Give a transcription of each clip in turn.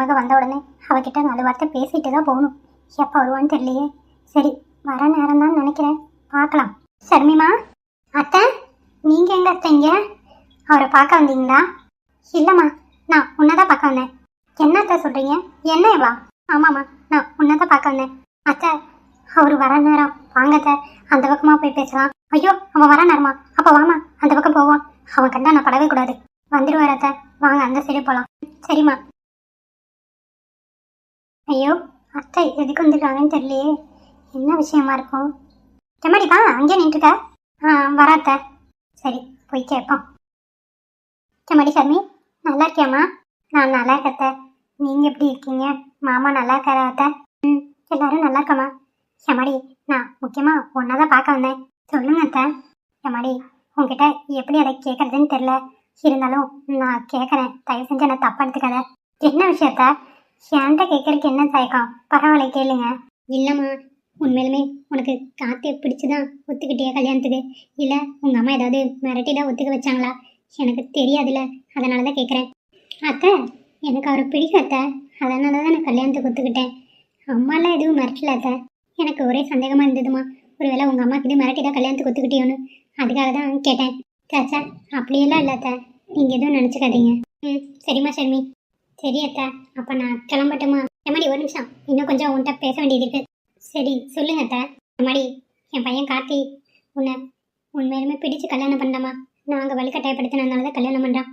மருமக வந்த உடனே அவகிட்ட நாலு வார்த்தை பேசிட்டு தான் போகணும். எப்போ வருவான்னு தெரியலையே. சரி வர நேரம் தான் நினைக்கிறேன். பார்க்கலாம். சர்மிமா அத்தை நீங்கள் எங்க அத்தைங்க அவரை பார்க்க வந்தீங்களா? இல்லைம்மா நான் உன்னதான் பார்க்க வந்தேன். என்ன அத்தை சொல்கிறீங்க என்ன வா ஆமாம்மா நான் உன்னதான் பார்க்க வந்தேன். அத்தை அவர் வர நேரம். வாங்கத்த அந்த பக்கமாக போய் பேசலாம். ஐயோ அவன் வர நேரமா? அப்போ வாமா அந்த பக்கம் போவான் அவன் கண்டா நான் படவே கூடாது. வந்துடுவார் அத்தை. வாங்க அந்த சைடு போகலாம் சரிம்மா. ஐயோ அத்தை எதுக்கு வந்துருக்காங்கன்னு தெரியலையே. என்ன விஷயமா இருக்கும்? செம்மடிப்பா அங்கே அங்கேயே ஆ வராத்த சரி போய் கேட்போம். செம்மடி சாமி நல்லா இருக்கியாம்மா? நான் நல்லா இருக்கேன் நீங்கள் எப்படி இருக்கீங்க? மாமா நல்லா இருக்காரா அத்தை? ம் எல்லாரும் நல்லா இருக்கம்மா. செம்மடி நான் முக்கியமாக ஒன்றா தான் பார்க்க வந்தேன். சொல்லுங்க அத்தை. செம்மடி உங்ககிட்ட எப்படி அதை கேட்குறதுன்னு தெரில இருந்தாலும் நான் கேட்குறேன். தயவு செஞ்சு என்னை தப்பா எடுத்துக்காத. என்ன விஷயத்த என்கிட்ட கேட்கறதுக்கு என்ன தயக்கம்? பரவாயில்ல கேளுங்க. இல்லைம்மா உண்மையிலுமே உனக்கு காத்தியை பிடிச்சுதான் ஒத்துக்கிட்டியா கல்யாணத்துக்கு? இல்லை உங்கள் அம்மா ஏதாவது மிரட்டி தான் ஒத்துக்க வச்சாங்களா? எனக்கு தெரியாதுல்ல அதனால தான் கேட்குறேன் அத்தை எனக்கு அவரை பிடிக்கும் அத்தை. அதனால தான் நான் கல்யாணத்துக்கு ஒத்துக்கிட்டேன். அம்மாலாம் எதுவும் மிரட்டல அத்தை. எனக்கு ஒரே சந்தேகமாக இருந்ததுமா ஒருவேளை உங்கள் அம்மாக்கு இது மிரட்டி தான் கல்யாணத்துக்கு ஒத்துக்கிட்டியோன்னு அதுக்காக தான் கேட்டேன் சாச்சா அப்படியெல்லாம் இல்லை அத்தை. நீங்கள் எதுவும் நினச்சிக்காதீங்க. ம் சரிம்மா ஷர்மி சரி அத்தை அப்போ நான் கிளம்பட்டுமா? எம்மாடி ஒரு நிமிஷம். இன்னும் கொஞ்சம் உன்கிட்ட பேச வேண்டியது இருக்கு. சரி சொல்லுங்க அத்தா. எம்மாடி என் பையன் கார்த்தி உன்னை உண்மையிலுமே பிடிச்சு கல்யாணம் பண்ணலாமா நாங்கள் வலுக்கட்டாயப்படுத்தினதுனால தான் கல்யாணம் பண்ணுறான்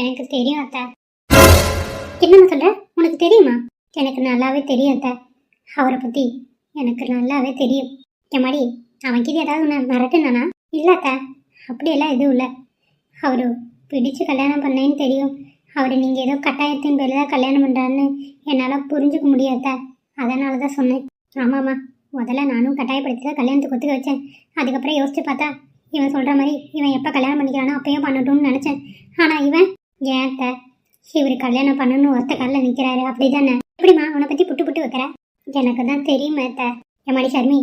எனக்கு தெரியும் அத்தா. என்னம்மா சொல்ற? உனக்கு தெரியுமா? எனக்கு நல்லாவே தெரியும் அத்தா. அவரை பற்றி எனக்கு நல்லாவே தெரியும். என் மாதிரி அவன்கிட்ட ஏதாவது உன்னை மிரட்டுனானா? இல்லை அத்தா. அப்படியெல்லாம் எதுவும் இல்லை. அவரு பிடிச்சு கல்யாணம் பண்ணேன்னு தெரியும். அவர் நீங்கள் ஏதோ கட்டாயத்தின் பேரில் தான் கல்யாணம் பண்ணுறாருன்னு என்னால் புரிஞ்சுக்க முடியாத? அதனால தான் சொன்னேன். ஆமாம்மா முதல்ல நானும் கட்டாயப்படுத்தி தான் கல்யாணத்துக்கு ஒத்துக்க வச்சேன். அதுக்கப்புறம் யோசிச்சு பார்த்தா இவன் சொல்கிற மாதிரி இவன் எப்போ கல்யாணம் பண்ணிக்கிறானோ அப்பயும் பண்ணட்டும்னு நினச்சேன். ஆனால் இவன் ஏன் இவர் கல்யாணம் பண்ணணும்னு ஒத்த காலில் நிற்கிறாரு அப்படி தானே எப்படிம்மா அவனை பற்றி புட்டு புட்டு வைக்கிற? எனக்கு தான் தெரியுமா அத்தை. எம்மாடி ஷர்மி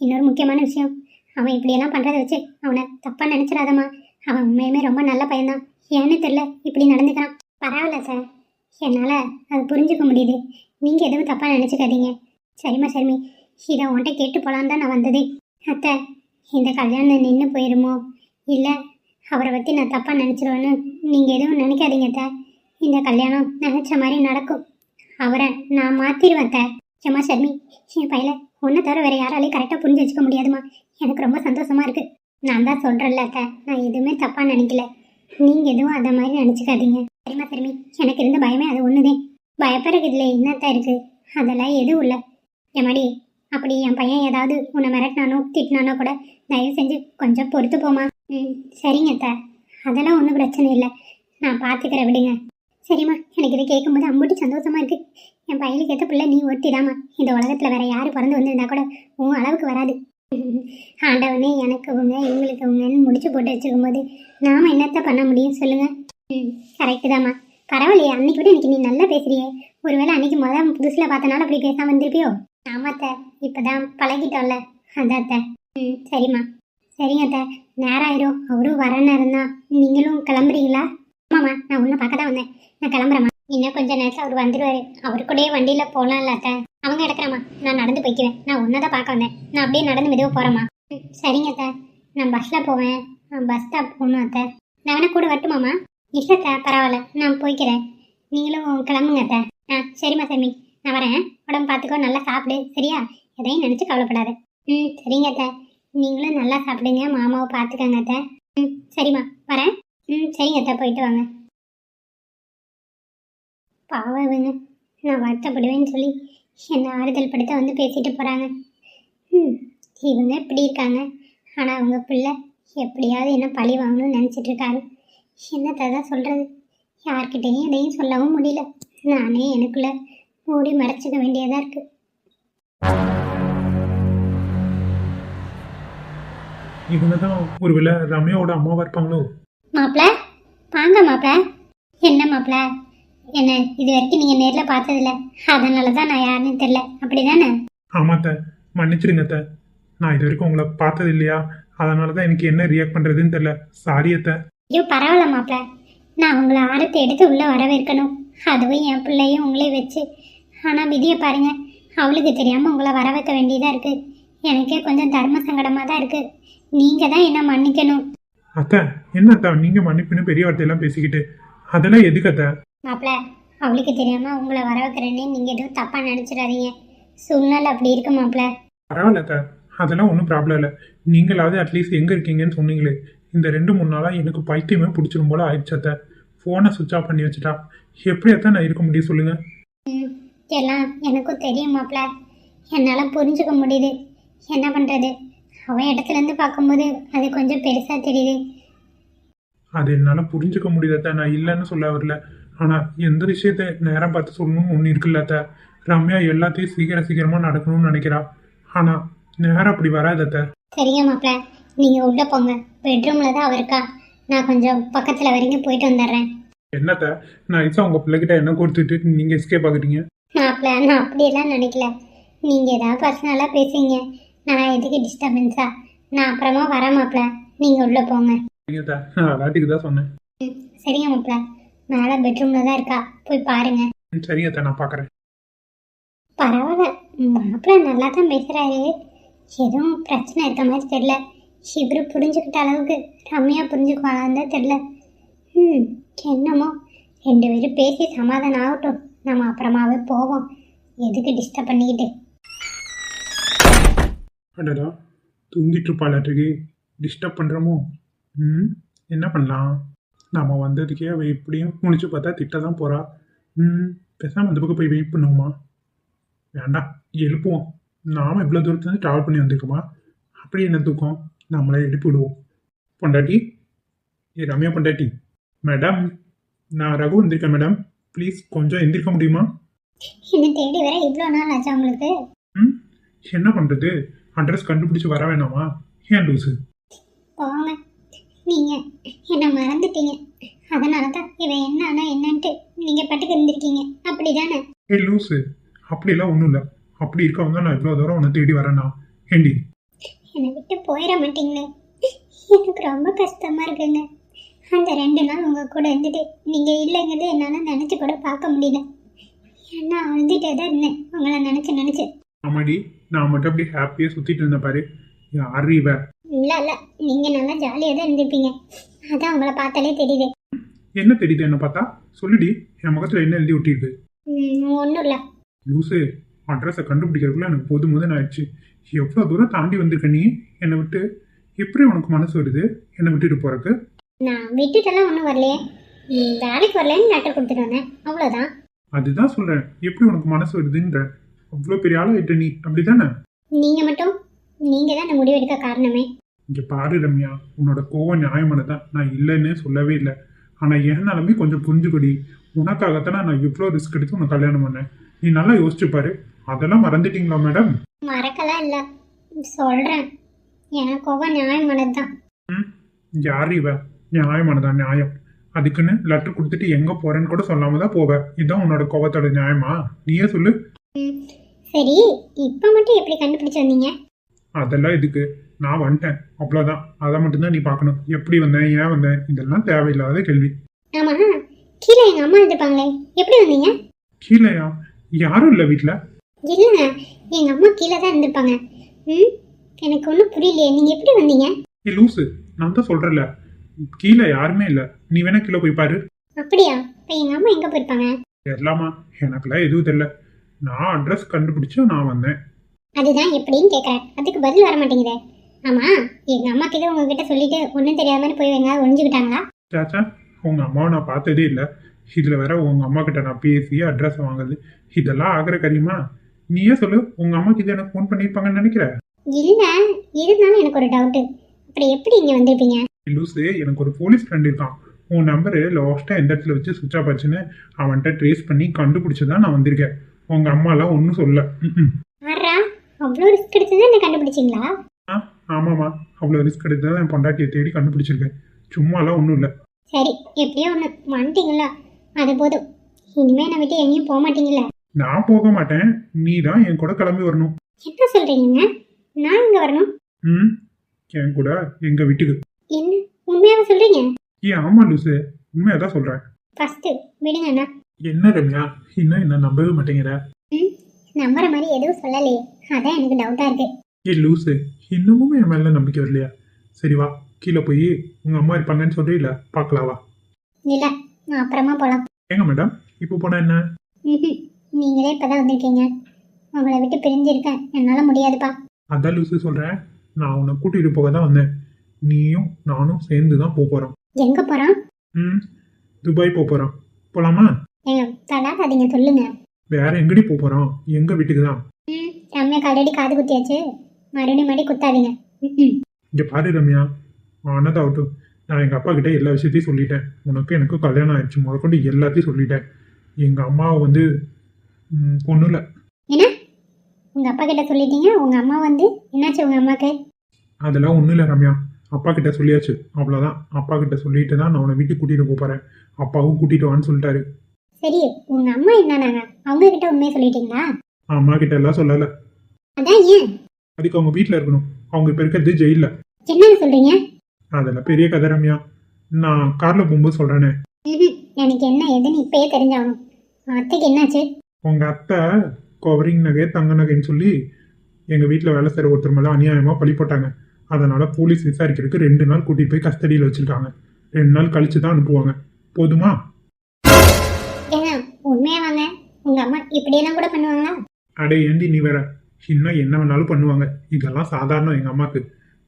இன்னொரு முக்கியமான விஷயம். அவன் இப்படியெல்லாம் பண்ணுறத வச்சு அவனை தப்பாக நினச்சிடாதம்மா. அவன் உண்மையுமே ரொம்ப நல்ல பையன்தான். ஏன்னு தெரில இப்படி நடந்துக்கிறான். பரவாயில்ல சார். என்னால் அது புரிஞ்சுக்க முடியுது. நீங்கள் எதுவும் தப்பாக நினச்சிக்காதீங்க. சரிம்மா சரிமி. இதை உன்கிட்ட கேட்டு போகலான்னு தான் நான் வந்ததே. அத்தை இந்த கல்யாணம் நின்று போயிருமோ? இல்லை அவரை பற்றி நான் தப்பாக நினச்சிருவேன்னு நீங்கள் எதுவும் நினைக்காதீங்க அத்தை. இந்த கல்யாணம் நினச்ச மாதிரி நடக்கும். அவரை நான் மாற்றிடுவேன் அத்தை. ஏம்மா ஷர்மி என் பையில ஒன்றை தவிர வேறு யாராலையும் கரெக்டாக புரிஞ்சு வச்சுக்க முடியாதுமா எனக்கு ரொம்ப சந்தோஷமாக இருக்குது நான் தான் சொல்கிறேன்ல அத்தை. நான் எதுவுமே தப்பாக நினைக்கல. நீங்கள் எதுவும் அதை மாதிரி நினச்சிக்காதீங்க. சரிம்மா திரும்பி எனக்கு இருந்த பயமே அது ஒன்றுதே பயப்படுறதுக்கு இதுல என்னத்தான் இருக்கு? அதெல்லாம் எதுவும் இல்லை. எம்மாடி அப்படி என் பையன் ஏதாவது உன்னை மிரட்டினானோ திட்டினானோ கூட தயவு செஞ்சு கொஞ்சம் பொறுத்து போமா ம் சரிங்க த அதெல்லாம் ஒன்றும் பிரச்சனை இல்லை. நான் பார்த்துக்கிறேன் விடுங்க. சரிம்மா எனக்கு இதை கேட்கும்போது அம்புட்டு சந்தோஷமா இருக்கு. என் பையனுக்கு ஏற்ற பிள்ளை நீ ஒட்டிடாமா இந்த உலகத்தில் வேற யார் பிறந்து வந்திருந்தா கூட உன் அளவுக்கு வராது. ஆண்டவனே எனக்கு அவங்க இவங்களுக்கு அவங்கன்னு முடிச்சு போட்டு வச்சுக்கும் போது நாம என்னத்த பண்ண முடியும் சொல்லுங்க? ம் கரெக்டு தாம்மா. பரவாயில்லையே அன்னைக்கு விட இன்னைக்கு நீ நல்லா பேசுறியே. ஒருவேளை அன்னைக்கு முதல் புதுசில் பார்த்தனால அப்படி பேசாம வந்திருப்பியோ ஆமாத்த இப்பதான் பழகிட்டோம்ல. அதான் அத்தை ம் சரிம்மா. சரிங்க அத்தை. நேரம் ஆயிரும். அவரும் வர நேரம் தான். நீங்களும் கிளம்புறீங்களா? ஆமாம்மா நான் உன்னை பார்க்க தான் வந்தேன். நான் கிளம்புறேம்மா. இன்னும் கொஞ்சம் நேரத்தில் அவர் வந்துடுவாரு அவர் கூடயே வண்டியில் போகலாம்ல அத்தை. அவங்க எடுக்கிறேம்மா. நான் நடந்து போய்க்குவேன் நான் ஒன்றை தான் பார்க்க வந்தேன். நான் அப்படியே நடந்து மெதுவாக போகிறேம்மா ம், சரிங்க அத்தை. நான் பஸ்ஸில் போவேன். பஸ் ஸ்டாப் போகணும் அத்தை. நான் வேணா கூட வரட்டுமாம்மா? இல்லை அத்தை. பரவாயில்ல. நான் போய்க்கிறேன். நீங்களும் கிளம்புங்க அத்தை. ஆ சரிம்மா சாமி. நான் வரேன். உடம்பு பார்த்துக்கோ. நல்லா சாப்பிடு. சரியா? எதையும் நினச்சி கவலைப்படாது. ம் சரிங்க அத்தை. நீங்களும் நல்லா சாப்பிடுங்க. மாமாவை பார்த்துக்கங்க அத்தை. ம் சரிம்மா. வரேன். ம் சரிங்க அத்தை. போயிட்டு வாங்க. பாவம் நான் வருத்தப்படுவேன்னு சொல்லி என்னை ஆறுதல் படுத்த வந்து பேசிட்டு போகிறாங்க ம் இவங்க இப்படி இருக்காங்க. ஆனால் அவங்க பிள்ளை எப்படியாவது என்ன பழி வாங்கணும்னு நினச்சிட்டு இருக்காரு. என்னத்தை தான் சொல்கிறது யார்கிட்டையும் எதையும் சொல்லவும் முடியல. நானே எனக்குள்ள மூடி மறைச்சிக்க வேண்டியதாக இருக்குது இவங்க தான் ஒருவேளை ரம்யாவோட அம்மாவா இருப்பாங்களோ? மாப்பிள வாங்க மாப்பிள. என்ன மாப்பிள? என்ன இது வரைக்கும் நீங்கள் நேரில் பார்த்ததில்ல. அதனால தான் நான் யாருன்னு தெரில அப்படி தானே ஆமாத்த மன்னிச்சிடுங்க அத்தை. நான் இது வரைக்கும் உங்களை பார்த்தது இல்லையா அதனால தான் எனக்கு என்ன ரியாக்ட் பண்ணுறதுன்னு தெரில சாரி அத்தை. ஐயோ பரவாயில்ல மாப்பிள. நான் உங்களை ஆரத்தை எடுத்து உள்ளே வரவேற்கணும். அதுவும் என் பிள்ளையும் உங்களையும் வச்சு. ஆனால் விதியை பாருங்க. அவளுக்கு தெரியாமல் உங்களை வர வைக்க வேண்டியதாக இருக்குது எனக்கே கொஞ்சம் தர்ம சங்கடமாக தான் இருக்குது நீங்கள் தான் என்ன மன்னிக்கணும். அத்தை என்ன அத்தா நீங்க மன்னிப்புன்னு பெரிய வார்த்தையெல்லாம் பேசிக்கிட்டு. அதெல்லாம் எதுக்கு அத்தை? மாப்பிள்ள அவளுக்கு தெரியாமல் உங்களை வர வைக்கிறேன்னு நீங்கள் எதுவும் தப்பாக நினச்சிடாதீங்க. சூழ்நிலை அப்படி இருக்கு மாப்பிள்ள பரவாயில்ல அத்தை. அதெல்லாம் ஒன்றும் ப்ராப்ளம் இல்லை. நீங்களாவது அட்லீஸ்ட் எங்கே இருக்கீங்கன்னு சொன்னீங்களே. இந்த ரெண்டு மூணு நாளாக எனக்கு பைத்தியமே பிடிச்சிரும் போல ஆயிடுச்சு அத்தை. ஃபோனை சுவிட்ச் ஆஃப் பண்ணி வச்சுட்டா. எப்படி அத்தை நான் இருக்க முடியும் சொல்லுங்க. எல்லாம் எனக்கும் தெரியும் மாப்பிள்ள என்னால் புரிஞ்சுக்க முடியுது. என்ன பண்ணுறது அவன் இடத்துலேருந்து பார்க்கும்போது அது கொஞ்சம் பெருசாக தெரியுது. அது என்னால் புரிஞ்சுக்க முடியுது அத்தை. நான் இல்லைன்னு சொல்ல வரல. ஆனால் எந்த விஷயத்த நேரம் பார்த்து சொல்லணும்னு ஒன்று இருக்குல்ல அத்தை ரம்யா எல்லாத்தையும் சீக்கிரம் சீக்கிரமாக நடக்கணும்னு நினைக்கிறா. ஆனால் நேரம் அப்படி வராது அத்தை சரிங்க மாப்பிள்ள நீங்கள் உள்ளே போங்க. பெட்ரூமில் தான் இருக்கா. நான் கொஞ்சம் பக்கத்தில் வரைக்கும் போயிட்டு வந்துடுறேன். என்னத்த? நான் ஐசா உங்கள் பிள்ளைகிட்ட என்ன கொடுத்துட்டு நீங்கள் எஸ்கேப் ஆகுறீங்க மாப்பிள்ள நான் அப்படியெல்லாம் நினைக்கல. நீங்கள் ஏதாவது பர்சனலாக பேசுங்க நான் எதுக்கு டிஸ்டர்பன்ஸா நான் அப்புறமா வரேன் மாப்பிள்ள நீங்கள் உள்ளே போங்க. சரிங்க அத்தை நான் விளையாட்டுக்கு தான் சொன்னேன். சரிங்க மாப்பிள்ள மேலே பெட்ரூமில் தான் இருக்கா? போய் பாருங்க. சரிங்க அத்தை நான் பார்க்குறேன் பரவாயில்ல. மாப்பிள்ள நல்லா தான் பேசுகிறாரு எதுவும் பிரச்சனை இருக்க மாதிரி தெரில இவரு புரிஞ்சுக்கிட்ட அளவுக்கு ரம்யா புரிஞ்சுக்குவாங்கன்னு தான் தெரில ம் என்னமோ. ரெண்டு பேரும் பேசி சமாதானம் ஆகட்டும். நம்ம அப்புறமாவே போவோம். எதுக்கு டிஸ்டர்ப் பண்ணிக்கிட்டு? அடடா தூங்கிட்டு இருப்பாளாட்டுக்கு. டிஸ்டர்ப் பண்ணுறோமோ ம் என்ன பண்ணலாம்? நாம வந்ததுக்கே அவள் எப்படியும் முடிச்சு பார்த்தா திட்ட தான் போகிறா ம் பேசாமல் அந்த பக்கம் போய் வெயிட் பண்ணுவோமா? வேண்டாம் எழுப்புவோம். நாம் இவ்வளோ தூரத்துலேருந்து ட்ராவல் பண்ணி வந்திருக்கோமா? அப்படி என்ன தூக்கம்? நம்மளை எழுப்பி விடுவோம். பொண்டாட்டி? ஏ ரம்யா பொண்டாட்டி. மேடம் நான் ரகு வந்திருக்கேன் மேடம். ப்ளீஸ் கொஞ்சம் எந்திரிக்க முடியுமா? என்ன தேடி வர இவ்வளோ நாள் ஆச்சா உங்களுக்கு? ம் என்ன பண்ணுறது அட்ரஸ் கண்டுபிடிச்சி வர வேணாமா? ஏன் லூஸு போங்க. நீங்கள் என்னை மறந்துட்டீங்க. அதனால தான் இவன் என்ன ஆனா என்னன்ட்டு நீங்கள் பாட்டுக்கு இருந்திருக்கீங்க. அப்படி தானே ஏய் லூஸு அப்படிலாம் ஒன்றும் இல்லை. அப்படி இருக்கவங்க நான் இவ்வளோ தூரம் உன்னை தேடி வரேனா ஏண்டி? என்னை விட்டு போயிட மாட்டீங்களே. எனக்கு ரொம்ப கஷ்டமா இருக்குங்க. அந்த ரெண்டு நாள் உங்க கூட இருந்துட்டு நீங்க இல்லைங்கிறது என்னால நினைச்சு கூட பார்க்க முடியல. ஏன்னா அழுதுட்டே தான் இருந்தேன். உங்களை நினைச்சு நினைச்சு. ஆமாடி நான் மட்டும் அப்படி ஹாப்பியாக சுற்றிட்டு இருந்தேன் பாரு. யாரு இவ? இல்ல இல்ல. நீங்க நல்லா ஜாலியா தான் இருந்திருப்பீங்க. அதான் உங்களை பார்த்தாலே தெரியுது. என்ன தெரியுது என்ன பார்த்தா? சொல்லுடி. என் முகத்தில் என்ன எழுதி ஒட்டியிருக்கு? ஒன்றும் இல்லை. லூஸு அட்ரஸை கண்டுபிடிக்கிறதுக்குள்ள எனக்கு போதும் போதும் ஆயிடுச்சு. எவ்வளோ தூரம் தாண்டி வந்திருக்க நீ? என்னை விட்டு எப்படி உனக்கு மனசு வருது? என்னை விட்டுட்டு போறக்கு நான் விட்டுட்டெல்லாம் ஒன்றும் வரலையே. வேலைக்கு வரலன்னு லெட்டர் கொடுத்துட்டு வந்தேன். அவ்வளோதான் அதுதான் சொல்கிறேன் எப்படி உனக்கு மனசு வருதுன்ற. அவ்வளோ பெரிய ஆளாயிட்ட நீ. அப்படிதானே நீங்க மட்டும் நீங்க தான் இந்த முடிவெடுக்க காரணமே. இங்கே பாரு ரம்யா உன்னோட கோவம் நியாயமானதான் நான் இல்லைன்னு சொல்லவே இல்லை. ஆனால் என் நிலைமை கொஞ்சம் புரிஞ்சுக்கடி. உனக்காகத்தானே நான் இவ்வளோ ரிஸ்க் எடுத்து உன்னை கல்யாணம் பண்ணேன். நீ நல்லா யோசிச்சு பாரு. அதெல்லாம் மறந்துட்டீங்களா மேடம் மறக்கலாம் இல்லை. சொல்கிறேன் எனக்கு கோபம் நியாயமானது தான் ம் யார் இவ? நியாயமானதான் நியாயம். அதுக்குன்னு லெட்டர் கொடுத்துட்டு எங்கே போறேன்னு கூட சொல்லாம தான் போவேன் இதுதான் உன்னோட கோவத்தோட நியாயமா? நீயே சொல்லு. சரி. இப்போ மட்டும் எப்படி கண்டுபிடிச்சு வந்தீங்க? அதெல்லாம் இதுக்கு நான் வந்துட்டேன். அவ்வளோதான் அதை மட்டும்தான் நீ பார்க்கணும். எப்படி வந்தேன்? ஏன் வந்தேன்? இதெல்லாம் தேவையில்லாத கேள்வி. ஆமா. கீழே எங்க அம்மா இருந்திருப்பாங்களே எப்படி வந்தீங்க? கீழேயா? யாரும் இல்லை வீட்டில் இல்லைங்க. எங்க அம்மா கீழே தான் இருந்திருப்பாங்க ம்? எனக்கு ஒன்றும் புரியலையே. நீங்க எப்படி வந்தீங்க? ஏ லூசு. நான் தான் சொல்கிறேன்ல கீழே யாருமே இல்லை. நீ வேணா கீழே போய் பாரு. அப்படியா? இப்போ எங்க அம்மா எங்க போயிருப்பாங்க? தெரியலாமா? எனக்கெல்லாம் எதுவும் தெரியல. நான் அட்ரஸ் கண்டுபிடிச்சு நான் வந்தேன். அதுதான் எப்படின்னு கேட்குறேன் அதுக்கு பதில் வர மாட்டேங்குதே. ஆமா எங்க அம்மா கிட்ட உங்ககிட்ட சொல்லிட்டு ஒன்றும் தெரியாத மாதிரி போய் எங்கேயாவது ஒழிஞ்சுக்கிட்டாங்களா சாச்சா உங்கள் அம்மாவை நான் பார்த்ததே இல்லை. இதில் வேற உங்கள் அம்மா கிட்ட நான் பேசி அட்ரஸ் வாங்குறது. இதெல்லாம் ஆகிற காரியமா? நீயே சொல்லு உங்கள் அம்மாக்கு இது எனக்கு ஃபோன் பண்ணியிருப்பாங்கன்னு நினைக்கிற? இல்ல இருந்தாலும் எனக்கு ஒரு டவுட்டு அப்படி எப்படி இங்க வந்திருப்பீங்க? லூஸு எனக்கு ஒரு போலீஸ் ஃப்ரெண்ட் இருக்கான். உன் நம்பரு லாஸ்ட்டாக எந்த இடத்துல வச்சு சுவிட்ச் ஆஃப் ஆச்சுன்னு அவன்கிட்ட ட்ரேஸ் பண்ணி கண்டுபிடிச்சி தான் நான் வந்திருக்கேன். உங்கள் அம்மாலாம் ஒன்றும் சொல்ல அவ்வளோ ரிஸ்க் எடுத்து தான் கண்டுபிடிச்சிங்களா? ஆமாம்மா அவ்வளோ ரிஸ்க் எடுத்து தான் என் பொண்டாட்டியை தேடி கண்டுபிடிச்சிருக்கேன். சும்மாலாம் ஒன்றும் இல்லை. சரி எப்படியோ ஒன்று வந்துட்டீங்களா? அது போதும். இனிமே என்னை விட்டு எங்கேயும் போக மாட்டீங்களா நான் போக மாட்டேன். நீ தான் என் கூட கிளம்பி வரணும். என்ன சொல்றீங்க நான் இங்க வரணும்? ம் என் கூட எங்கள் வீட்டுக்கு. என்ன? உண்மையாவே சொல்றீங்க? ஏன் ஆமாம் லூஸு உண்மையாக தான் சொல்கிறேன் ஃபர்ஸ்ட் விடுங்க அண்ணா. என்ன ரம்யா? இன்னும் என்ன நம்பவே மாட்டேங்கிற? ம் நம்புற மாதிரி எதுவும் சொல்லலையே. அதான் எனக்கு டவுட்டா இருக்கு. ஏ லூசு இன்னமும் என் மேல நம்பிக்கை வரலையா? சரி வா கீழே போய் உங்க அம்மா இருப்பாங்கன்னு சொல்றீல பார்க்கலாம் வா. இல்ல அப்புறமா போலாம். ஏங்க மேடம் இப்போ போனா என்ன. நீங்களே இப்பதான் வந்திருக்கீங்க. உங்களை விட்டு பிரிஞ்சிருக்கேன் என்னால முடியாதுப்பா. அதான் லூசு சொல்றேன் நான் உன்னை கூட்டிட்டு போக தான் வந்தேன். நீயும் நானும் சேர்ந்து தான் போக போறோம். எங்க போறோம் ம் துபாய் போக போறோம் போலாமா? ஏங்க தடாதாதீங்க சொல்லுங்க. வேற எங்கடி போக போறோம் எங்க வீட்டுக்கு தான் ரம்யாக்கு ஆல்ரெடி காது குத்தியாச்சு. மறுபடியும் மறுபடியும் குத்தாதீங்க. இங்க பாரு ரம்யா. ஆனதாகட்டும் நான் எங்க அப்பா கிட்ட எல்லா விஷயத்தையும் சொல்லிட்டேன். உனக்கு எனக்கு கல்யாணம் ஆயிடுச்சு. முதற்கொண்டு எல்லாத்தையும் சொல்லிட்டேன். எங்க அம்மாவை வந்து ஒன்றும் இல்லை என்ன? உங்க அப்பா கிட்ட சொல்லிட்டீங்க? உங்க அம்மா வந்து என்னாச்சு உங்க அம்மாக்கு? அதெல்லாம் ஒன்றும் இல்லை ரம்யா. அப்பா கிட்ட சொல்லியாச்சு. அவ்வளோதான் அப்பா கிட்ட சொல்லிட்டு தான் நான் உன்னை வீட்டுக்கு கூட்டிட்டு போக போறேன். அப்பாவும் கூட்டிட்டு வான்னு சொல்லிட்டாரு. சரி உங்க அம்மா என்னன்னாங்க? அவங்க கிட்ட உண்மையை சொல்லிட்டீங்களா? அம்மா கிட்ட எல்லாம் சொல்லலை. அதான் ஏன்? அதுக்கு அவங்க வீட்டில் இருக்கணும். அவங்க இப்போ இருக்கிறது ஜெயிலில். என்னன்னு சொல்றீங்க? அதெல்லாம் பெரிய கதை ரம்யா. நான் காரில் போகும்போது சொல்கிறேனே. எனக்கு என்ன ஏதுன்னு இப்பயே தெரிஞ்சாகணும். அத்தைக்கு என்னாச்சு? உங்கள் அத்தை கவரிங் நகை தங்க நகைன்னு சொல்லி எங்கள் வீட்டில் வேலை செய்கிற ஒருத்தர் மேலே அநியாயமாக பழி போட்டாங்க. அதனால் போலீஸ் விசாரிக்கிறதுக்கு ரெண்டு நாள் கூட்டிகிட்டு போய் கஸ்டடியில் வச்சுருக்காங்க. ரெண்டு நாள் கழிச்சு தான் அனுப்புவாங்க. போதுமா? ஏங்க உண்மையா வாங்க உங்க அம்மா இப்படியெல்லாம் கூட பண்ணுவாங்களா? அடே ஏண்டி நீ வேற? இன்னும் என்ன வேணாலும் பண்ணுவாங்க. இதெல்லாம் சாதாரணம் எங்கள் அம்மாவுக்கு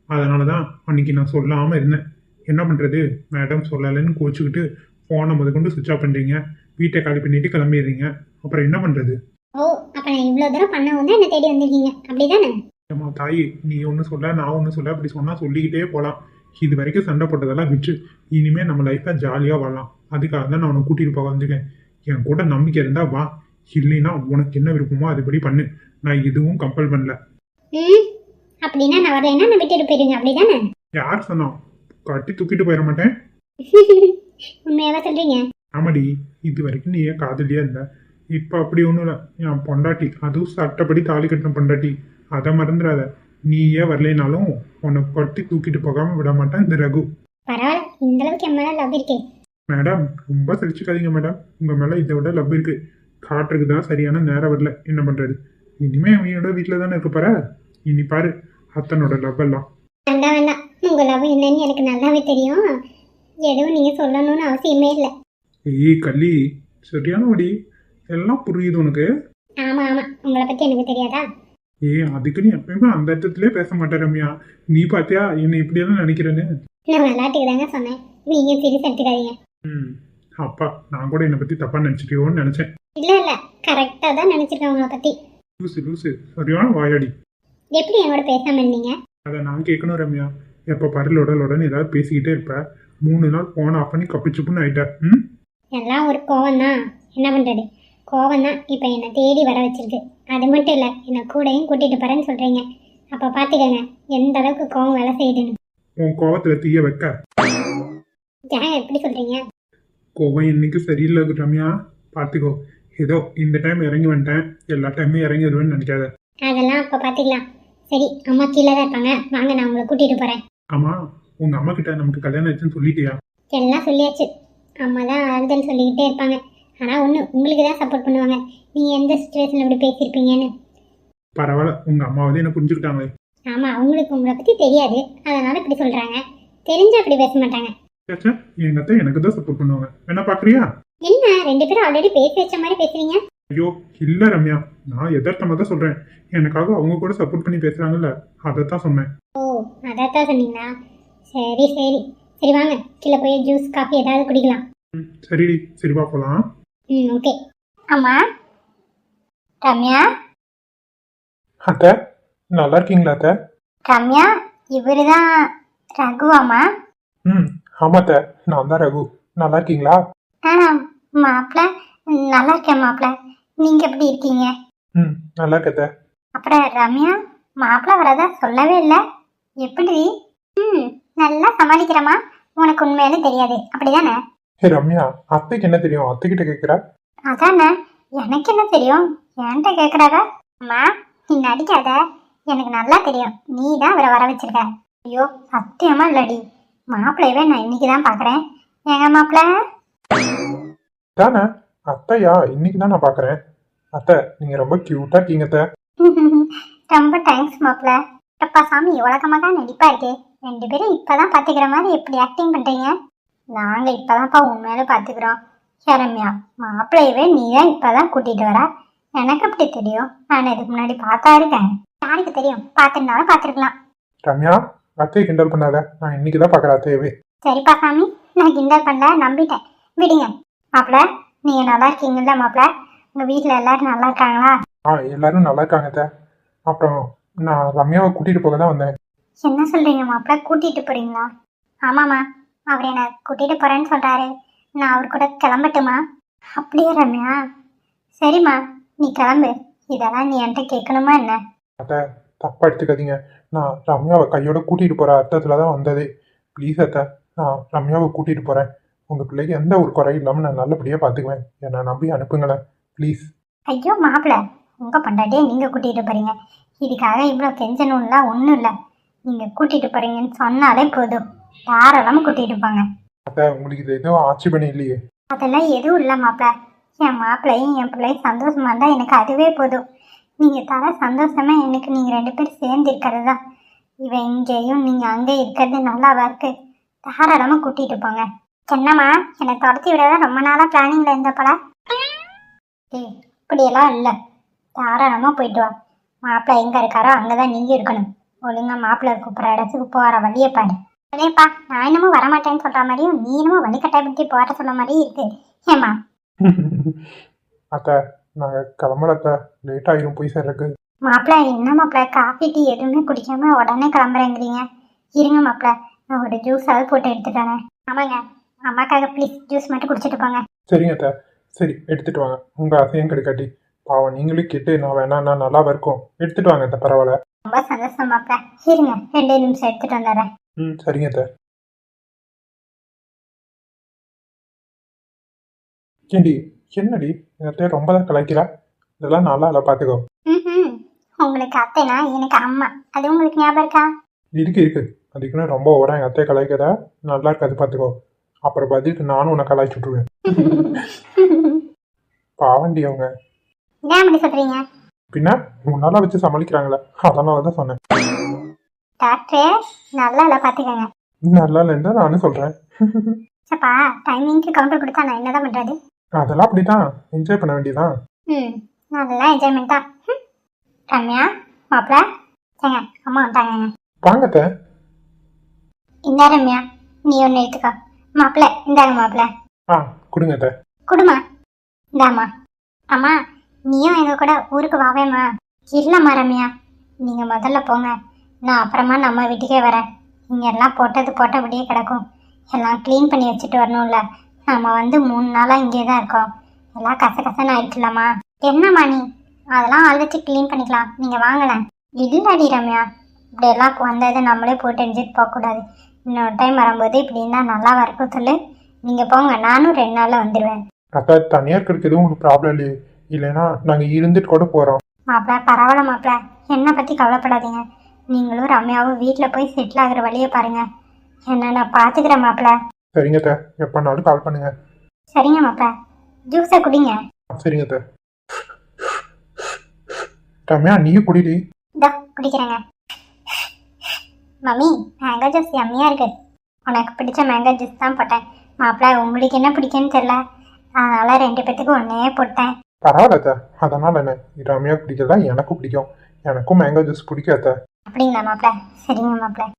அதனால தான் அன்னைக்கு நான் சொல்லாமல் இருந்தேன். என்ன பண்ணுறது மேடம் சொல்லலைன்னு கோச்சிக்கிட்டு ஃபோனை முதற்கொண்டு சுவிட்ச் ஆஃப் பண்ணுறீங்க வீட்டை காலி பண்ணிட்டு கிளம்பிடுறீங்க. அப்புறம் என்ன பண்ணுறது ஓ அப்ப நான் இவ்வளவு தூரம் பண்ண வந்து என்ன தேடி வந்திருக்கீங்க. அப்படிதானே? ஏம்மா தாயி நீ ஒன்று சொல்ல நான் ஒன்று சொல்ல அப்படி சொன்னால் சொல்லிக்கிட்டே போகலாம் இது வரைக்கும் சண்டை போட்டதெல்லாம் விட்டு இனிமேல் நம்ம லைஃப்பை ஜாலியாக வாழலாம். அதுக்காக தான் நான் உன்னை கூட்டிகிட்டு போக வந்திருக்கேன். என் கூட நம்பிக்கை இருந்தால் வா. இல்லைன்னா உனக்கு என்ன விருப்பமோ அதுபடி பண்ணு. நான் எதுவும் கம்பல் பண்ணல. ம். அப்படின்னா நான் வரலைன்னா நான் விட்டுட்டு போயிருங்க அப்படிதானே? யார் சொன்னோம் கட்டி தூக்கிட்டு போயிட மாட்டேன். உண்மையாவா சொல்றீங்க? ஆமாடி இது வரைக்கும் நீ ஏன் காதலியா இருந்த இப்போ அப்படி ஒன்றும் இல்லை. என் பொண்டாட்டி அதுவும் சட்டப்படி தாலி கட்டின பொண்டாட்டி. அதை மறந்துடாத. நீ ஏன் வரலைனாலும் உன்னை கட்டி தூக்கிட்டு போகாம விட மாட்டேன் இந்த ரகு. பரவாயில்ல. இந்த அளவுக்கு என் மேல லவ் இருக்கே. மேடம் ரொம்ப சிரிச்சுக்காதீங்க மேடம். உங்கள் மேலே இதை விட லவ் இருக்கு. காட்டுறதுக்கு தான் சரியான நேரம் வரல. என்ன பண்ணுறது இனிமே அவனோட வீட்டில் தானே இருக்க போற? இனி பாரு அத்தனோட லவ் எல்லாம். வேண்டாம் வேண்டாம். உங்க லவ் என்னன்னு எனக்கு நல்லாவே தெரியும். எதுவும் நீங்க சொல்லணும்னு அவசியமே இல்லை. ஏய் கள்ளி சரியான வடி எல்லாம் புரியுது உனக்கு? ஆமா ஆமா. உங்களை பத்தி எனக்கு தெரியாதா? ஏய் அதுக்கு நீ எப்பயுமே அந்த இடத்துலயே பேச மாட்டே ரம்யா. நீ பாத்தியா? என்னை இப்படியெல்லாம் நினைக்கிறேன்னு. நான் விளையாட்டுக்கு தாங்க சொன்னேன். நீங்க சீரியஸ் எடுத்துக்காதீங்க ம். அப்பா நான் கூட என்னை பத்தி தப்பா நினைச்சிட்டியோன்னு நினைச்சேன். இல்ல இல்ல. கரெக்டா தான் நினைச்சிருக்கேன் உங்களை பத்தி. லூசு லூசு. சரியான வாயாடி. எப்படி என்னோட பேசாம இருந்தீங்க? அதை நான் கேட்கணும் ரம்யா. எப்போ பாரு லொடலொடன்னு ஏதாவது பேசிக்கிட்டே இருப்ப. மூணு நாள் ஃபோன் ஆஃப் பண்ணி கப்பிச்சுப்புன்னு ஆயிட்ட. ம்? எல்லாம் ஒரு கோவம் தான் என்ன பண்றது? கோவம் தான் இப்போ என்னை தேடி வர வச்சிருக்கு. அது மட்டும் இல்லை என்னை கூடயும் கூட்டிட்டு போறேன்னு சொல்றீங்க. அப்போ பார்த்துக்கங்க எந்த அளவுக்கு கோவம் வேலை செய்யுதுன்னு. உன் கோவத்துல தீய வைக்க. ஏன் எப்படி சொல்றீங்க? கோவம் என்னைக்கு சரியில்லை ரம்யா. பார்த்துக்கோ ஏதோ இந்த டைம் இறங்கி வந்துட்டேன். எல்லா டைமும் இறங்கி வருவேன்னு நினைக்காத. அதெல்லாம் அப்போ பார்த்துக்கலாம் சரி அம்மா கீழே தான் இருப்பாங்க. வாங்க நான் உங்களை கூட்டிட்டு போறேன். ஆமா உங்க அம்மா கிட்ட நமக்கு கல்யாணம் ஆச்சுன்னு சொல்லிட்டியா? எல்லாம் சொல்லியாச்சு. அம்மா தான் ஆறுதல் சொல்லிக்கிட்டே இருப்பாங்க. ஆனால் ஒன்று உங்களுக்கு தான் சப்போர்ட் பண்ணுவாங்க. நீங்கள் எந்த சுச்சுவேஷனில் இப்படி பேசியிருப்பீங்கன்னு? பரவாயில்ல உங்க அம்மாவது என்ன புரிஞ்சுக்கிட்டாங்களே. ஆமாம் அவங்களுக்கு உங்களை பற்றி தெரியாது. அதனால இப்படி சொல்கிறாங்க தெரிஞ்சு அப்படி பேச மாட்டாங்க. எங்க அத்தை எனக்கு தான் சப்போர்ட் பண்ணுவாங்க. என்ன பாக்குறியா? என்ன ரெண்டு பேரும் ஆல்ரெடி பேசி வச்ச மாதிரி பேசுறீங்க? ஐயோ இல்ல ரம்யா. நான் எதார்த்தமா தான் சொல்றேன். எனக்காக அவங்க கூட சப்போர்ட் பண்ணி பேசுறாங்கல்ல அதை தான் சொன்னேன். ஓ அதான் சொன்னீங்களா? சரி சரி. சரி வாங்க. கீழே போய் ஜூஸ் காஃபி ஏதாவது குடிக்கலாம். ம், சரிடி. சரி வா போலாம். ம் ஓகே ஆமா ரம்யா? அத்தை நல்லா இருக்கீங்களா அத்தை? ரம்யா இவரு தான் ரகுவாமா ம் ஆமா அத்தை. நான் தான் ரகு. நல்லா இருக்கீங்களா? ஆ மாப்பிள்ள நல்லா இருக்கேன் மாப்பிள்ள நீங்க எப்படி இருக்கீங்க? ம் நல்லா இருக்க அத்தை. அப்புறம் ரம்யா மாப்பிள்ள வரதா சொல்லவே இல்லை. எப்படி? ம் நல்லா சமாளிக்கிறமா உனக்கு உண்மையாலே தெரியாது. அப்படிதானே? ஹே ரம்யா அத்தைக்கு என்ன தெரியும்? அத்தை கிட்ட கேட்குறா அதானே. எனக்கு என்ன தெரியும்? என்கிட்ட கேட்குறாங்க அம்மா நீ நடிக்காத. எனக்கு நல்லா தெரியும். நீ தான் அவரை வர வச்சிருக்க. ஐயோ சத்தியமா இல்லடி. மாப்பிள்ளையவே நான் இன்னைக்கு தான் பார்க்குறேன் எங்க மாப்பிள்ள தானே? அத்தையா இன்னைக்கு தான் நான் பார்க்குறேன் அத்தை நீங்கள் ரொம்ப க்யூட்டாக இருக்கீங்க அத்தை. ரொம்ப தேங்க்ஸ் மாப்பிள்ள அப்பா சாமி உலகமாக நடிப்பா இருக்கு. ரெண்டு பேரும் இப்பதான் பாத்துக்கிற மாதிரி எப்படி ஆக்டிங் பண்றீங்க? நாங்க இப்பதான்ப்பா உண்மையில பாத்துக்கிறோம். ரம்யா மாப்பிள்ளையவே நீ தான் இப்பதான் கூட்டிட்டு வர. எனக்கு அப்படி தெரியும்? நான் இதுக்கு முன்னாடி பார்த்தா இருக்கேன். யாருக்கு தெரியும்? பார்த்துருந்தாலும் பார்த்துருக்கலாம். ரம்யா அத்தையை கிண்டல் பண்ணாத. நான் இன்னைக்கு தான் பார்க்குறேன் அத்தையவே. சரிப்பா சாமி. நான் கிண்டல் பண்ணல நம்பிட்டேன். விடுங்க. மாப்பிள்ள நீங்க நல்லா இருக்கீங்கல்ல மாப்பிள்ள உங்க வீட்ல எல்லாரும் நல்லா இருக்காங்களா? ஆ எல்லாரும் நல்லா இருக்காங்க அத்தை. அப்புறம் நான் ரம்யாவை கூட்டிகிட்டு போக தான் வந்தேன். என்ன சொல்றீங்க மாப்பிள்ள கூட்டிட்டு போறீங்களா? ஆமாம்மா அவர் என்ன கூட்டிட்டு போறேன்னு சொல்றாரு. நான் அவர் கூட கிளம்பட்டுமா? அப்படியே ரம்யா? சரிம்மா நீ கிளம்பு. இதெல்லாம் நீ என்கிட்ட கேட்கணுமா என்ன? அத்தை தப்பாக எடுத்துக்காதீங்க. நான் ரம்யாவை கையோட கூட்டிகிட்டு போகிற அர்த்தத்தில் தான் வந்ததே. ப்ளீஸ் அத்தை நான் ரம்யாவை கூட்டிகிட்டு போகிறேன் உங்கள் பிள்ளைக்கு எந்த ஒரு குறையும் இல்லாமல் நான் நல்லபடியாக பார்த்துக்குவேன் என்னை நம்பி அனுப்புங்களேன். ப்ளீஸ் ஐயோ மாப்பிள்ள உங்க பண்டாட்டியே நீங்க கூட்டிட்டு போறீங்க. இதுக்காக இவ்வளோ கெஞ்சணும்லாம் ஒன்றும் இல்லை. நீங்க கூட்டிட்டு போறீங்கன்னு சொன்னாலே போதும். தாராளமா கூட்டிட்டு போங்க. அத்தை உங்களுக்கு இது எதுவும் ஆட்சேபணம் இல்லையே. அதெல்லாம் எதுவும் இல்லை மாப்பிள்ள என் மாப்பிள்ளையும் என் பிள்ளையும் சந்தோஷமா இருந்தா எனக்கு அதுவே போதும். நீங்க தர சந்தோஷமா எனக்கு நீங்க ரெண்டு பேரும் சேர்ந்து இருக்கிறது தான் இவன் இங்கேயும் நீங்க அங்கே இருக்கிறது நல்லாவா இருக்கு? தாராளமா கூட்டிட்டு போங்க. என்னம்மா? என்னை துரத்தி விடதான் ரொம்ப நாளா பிளானிங்ல இருந்த போல ஏய் இப்படியெல்லாம் இல்லை. தாராளமா போயிட்டு வா. மாப்பிள்ளை எங்க இருக்காரோ அங்கதான் நீங்க இருக்கணும். ஒழுங்கா மாப்பிள்ளை கூப்பிட்ற இடத்துக்கு போற வழியை பாரு. அதேப்பா நான் என்னமோ வரமாட்டேன்னு சொல்ற மாதிரியும் நீ என்னமோ வழிகட்டாயப்படுத்தி போற சொல்ல மாதிரியும் இருக்கு. ஏமா அத்தை நாங்கள் கிளம்புற லேட் ஆகிரும் போய் சேர்றதுக்கு. மாப்பிள்ள என்ன மாப்பிள்ள? காஃபி டீ எதுவுமே குடிக்காம உடனே கிளம்புறேங்கிறீங்க. இருங்க மாப்பிள்ள நான் ஒரு ஜூஸ் அது போட்டு எடுத்துட்டு வரேன் ஆமாங்க. அம்மாக்காக ப்ளீஸ் ஜூஸ் மட்டும் குடிச்சிட்டு போங்க. சரிங்க அத்தை. சரி எடுத்துட்டு வாங்க. உங்கள் ஆசையும் கிடைக்காட்டி. பாவம் நீங்களும் கேட்டு நான் வேணா நான் நல்லா இருக்கும் எடுத்துட்டு வாங்க அத்தை பரவாயில்ல. ரொம்ப சந்தோஷம் மாப்பிள்ள இருங்க ரெண்டே நிமிஷம் எடுத்துட்டு வந்துடுறேன். ம் சரிங்க அத்தை. ஏண்டி என்னடி? அத்தை ரொம்ப தான் கலாய்க்கிறா. இதெல்லாம் நல்லா இல்லை பார்த்துக்கோ ம் உங்களுக்கு அத்தைனா எனக்கு அம்மா. அது உங்களுக்கு ஞாபகம் இருக்கா? இருக்கு இருக்கு. அதுக்குன்னு ரொம்ப ஓவரா எங்கள் அத்தையை கலாய்க்காத நல்லா இருக்காது பார்த்துக்கோ அப்புறம் பதிலுக்கு நானும் உன்னை கலாய்ச்சி விட்ருவேன் பாவண்டி அவங்க. சொல்றீங்க? பின்ன முன்னால வச்சு சமாளிக்கிறாங்களே. அதனால தான் சொன்னேன். டாக்டரே நல்லா இல்லை பார்த்துக்கோங்க நல்லா இல்லைன்னு நானும் சொல்கிறேன் சப்பா டைமிங்க்கு கவுண்டர் கொடுத்தா நான் என்னதான் பண்றது? அதெல்லாம் அப்படிதான். என்ஜாய் பண்ண வேண்டியதான் ம் நல்லா என்ஜாய்மெண்ட்டா ரம்யா மாப்பிள்ள ஏங்க அம்மா வந்துட்டாங்க வாங்க அத்தை. இந்த ரம்யா நீ ஒன்று எடுத்துக்கோ. மாப்பிள்ள இந்தாங்க மாப்பிள்ள ஆ கொடுங்க அத்தை. குடுமா. இந்தாம்மா. அம்மா நீயும் எங்க கூட ஊருக்கு வாவேம்மா. இல்லைம்மா ரம்யா. நீங்கள் முதல்ல போங்க. நான் அப்புறமா நம்ம வீட்டுக்கே வரேன். இங்க எல்லாம் போட்டது போட்டபடியே கிடக்கும். எல்லாம் க்ளீன் பண்ணி வச்சுட்டு வரணும்ல. நம்ம வந்து மூணு நாளாக இங்கே தான் இருக்கோம். எல்லாம் கச கசன்னு ஆயிடுச்சுலம்மா. என்னம்மா நீ? அதெல்லாம் அழைச்சி க்ளீன் பண்ணிக்கலாம். நீங்கள் வாங்கலேன் இல்லடி ரம்யா. இப்படியெல்லாம் வந்ததை நம்மளே போட்டு எரிஞ்சிட்டு போகக்கூடாது. இன்னொரு டைம் வரும்போது இப்படி இருந்தால் நல்லா இருக்கும் சொல்லு. நீங்கள் போங்க நானும் ரெண்டு நாளில் வந்துடுவேன் அத்தை தனியாக இருக்கிறதுக்கு எதுவும் ஒரு ப்ராப்ளம் இல்லையே. இல்லைன்னா நாங்கள் இருந்துட்டு கூட போகிறோம் மாப்பிள்ள பரவாயில்ல மாப்பிள்ள என்னை பற்றி கவலைப்படாதீங்க. நீங்களும் ரம்யாவும் வீட்டில் போய் செட்டில் ஆகுற வழியை பாருங்க. என்ன நான் பார்த்துக்கிறேன் மாப்பிள்ள சரிங்க அத்தை. எப்போனாலும் கால் பண்ணுங்க. சரிங்க மாப்பிள்ள ஜூஸை குடிங்க. சரிங்க அத்தை. ரம்யா நீயும் குடிடி. இதோ குடிக்கிறேங்க. மம்மி மேங்கோ ஜூஸ் எம்மியாக இருக்கு. உனக்கு பிடிச்ச மேங்கோ ஜூஸ் தான் போட்டேன். மாப்பிள்ள உங்களுக்கு என்ன பிடிக்குன்னு தெரில அதனால ரெண்டு பேத்துக்கு ஒன்றே போட்டேன். பரவாயில்ல அதனால என்ன? ரம்யா பிடிக்கிறதா எனக்கும் பிடிக்கும். எனக்கும் மேங்கோ ஜூஸ் பிடிக்கும் அத்தை. அப்படிங்களா மாப்பிள்ள சரிங்க மாப்பிள்ள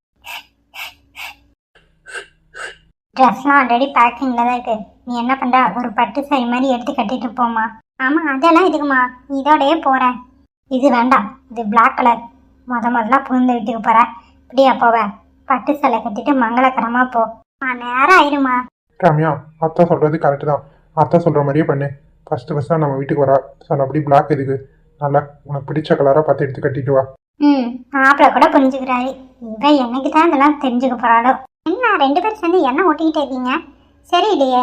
ட்ரெஸ்லாம் ஆல்ரெடி பேக்கிங்கில் தான் இருக்கு. நீ என்ன பண்ணுற ஒரு பட்டு saree மாதிரி எடுத்து கட்டிட்டு போமா ஆமாம் அதெல்லாம் இதுக்குமா இதோடயே போகிறேன் இது வேண்டாம். இது Black கலர் முத முதல்ல புகுந்த வீட்டுக்கு போகிறேன் இப்படியா போவ? பட்டு சேலை கட்டிட்டு மங்களகரமாக போ. நேரம் ஆயிருமா ரம்யா அத்தை சொல்கிறது கரெக்டு தான். அத்தை சொல்கிற மாதிரியே பண்ணு. ஃபஸ்ட்டு ஃபஸ்ட்டாக நம்ம வீட்டுக்கு வரா. சொன்னபடி பிளாக் எதுக்கு? நல்லா உனக்கு பிடிச்ச கலராக பார்த்து எடுத்து கட்டிட்டு வா. ம் மாப்பிள்ள கூட புரிஞ்சுக்கிறாரு. இவன் என்னைக்கு தான் இதெல்லாம் தெரிஞ்சுக்க போறாளோ? என்ன ரெண்டு பேரும் சேர்ந்து என்ன ஓட்டிக்கிட்டே இருக்கீங்க? சரி இல்லையே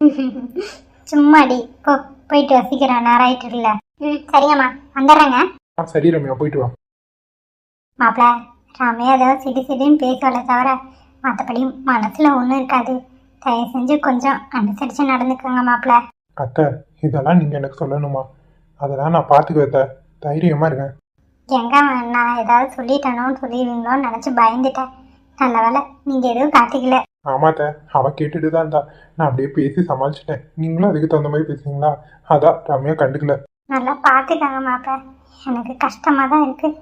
சும்மாடி போ போயிட்டு வசிக்கிறேன் நேரம் ஆயிட்டு இருக்குல்ல. ம் சரிங்கம்மா. வந்துடுறேங்க. ஆ சரி ரம்யா போயிட்டு வா. மாப்பிள்ள ராமையா ஏதோ சிடி சிடின்னு பேசுவல தவிர மற்றபடி மனசுல ஒன்றும் இருக்காது. தயவு செஞ்சு கொஞ்சம் அனுசரித்து நடந்துக்கோங்க மாப்பிள்ள அத்தை இதெல்லாம் நீங்கள் எனக்கு சொல்லணுமா? அதெல்லாம் நான் பார்த்துக்குவேன் அத்தை. தைரியமாக இருக்கேன் எங்க நான் ஏதாவது சொல்லிட்டேனோன்னு சொல்லிடுவீங்களோன்னு நினச்சி பயந்துட்டேன். நல்ல வேலை நீங்கள் எதுவும் காட்டிக்கல. ஆமாத்த அவள் கேட்டுட்டு தான் இருந்தா. நான் அப்படியே பேசி சமாளிச்சிட்டேன். நீங்களும் அதுக்கு தகுந்த மாதிரி பேசுறீங்களா அதான் ரம்யா கண்டுக்கல. நல்லா பார்த்துக்கோங்க மாப்பிள்ள எனக்கு கஷ்டமாக தான் இருக்குது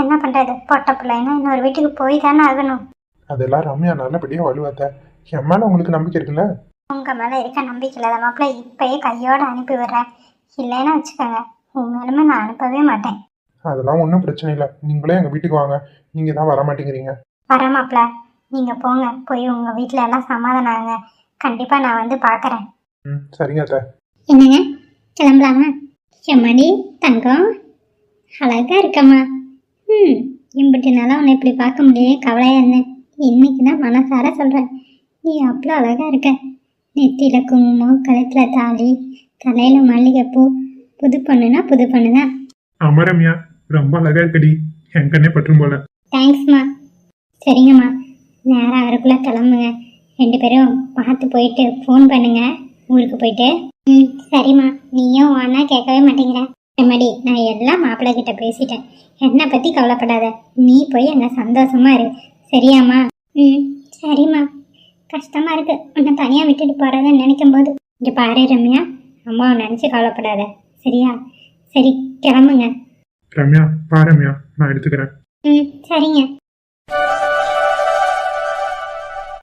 என்ன பண்ணுறது பொட்ட பிள்ளைன்னா இன்னொரு வீட்டுக்கு போய் தானே ஆகணும். அதெல்லாம் ரம்யா நல்லபடியாக வலுவாத்த. என் மேலே உங்களுக்கு நம்பிக்கை இருக்குல்ல? உங்கள் மேலே இருக்க நம்பிக்கையில் தான் மாப்பிள்ள இப்போயே கையோடு அனுப்பி விடுறேன். இல்லைன்னு வச்சுக்கோங்க. உண்மையிலுமே நான் அனுப்பவே மாட்டேன். அதெல்லாம் ஒன்றும் பிரச்சனை இல்லை. நீங்களே எங்கள் வீட்டுக்கு வாங்க. நீங்கள் தான் வர மாட்டேங்கிறீங்க. வர மாப்பிள்ள நீங்கள் போங்க. போய் உங்கள் வீட்டில் எல்லாம் சமாதானம் ஆகுங்க. கண்டிப்பாக நான் வந்து பார்க்குறேன் ம் சரிங்க அத்தை. என்னங்க? கிளம்பலாமா? எம்மாடி தங்கம்? அழகா இருக்கம்மா. ம். இம்பிட்டு நாளாக உன்னை இப்படி பார்க்க முடியல கவலையா இருந்தேன் இன்னைக்கு தான் மனசார சொல்கிறேன் நீ அவ்வளோ அழகா இருக்க. நெத்தியில் குங்குமம் கழுத்தில் தாலி தலையில் மல்லிகைப்பூ. புது பொண்ணுனா புது பொண்ணு தான் ஆமா ரம்யா ரொம்ப அழகா இருக்கடி. என் கண்ணே பற்றும் போல. தேங்க்ஸ்மா சரிங்கம்மா. நேரம் ஆறுக்குள்ளே கிளம்புங்க. ரெண்டு பேரும் பார்த்து போயிட்டு ஃபோன் பண்ணுங்க. ஊருக்கு போயிட்டு. ம் சரிம்மா. நீயும் வானா கேட்கவே மாட்டேங்கிற. எம்மாடி நான் எல்லாம் மாப்பிள்ளை கிட்ட பேசிட்டேன். என்னை பற்றி கவலைப்படாத. நீ போய் அங்கே சந்தோஷமா இரு. சரியாம்மா? ம் சரிம்மா. கஷ்டமாக இருக்கு. உன்னை தனியாக விட்டுட்டு போகிறத நினைக்கும் போது இங்கே பாரு ரம்யா. அம்மாவை நினச்சி கவலைப்படாத. சரியா? சரி கிளம்புங்க. ரம்யா பா ரம்யா. நான் எடுத்துக்கிறேன். ம் சரிங்க.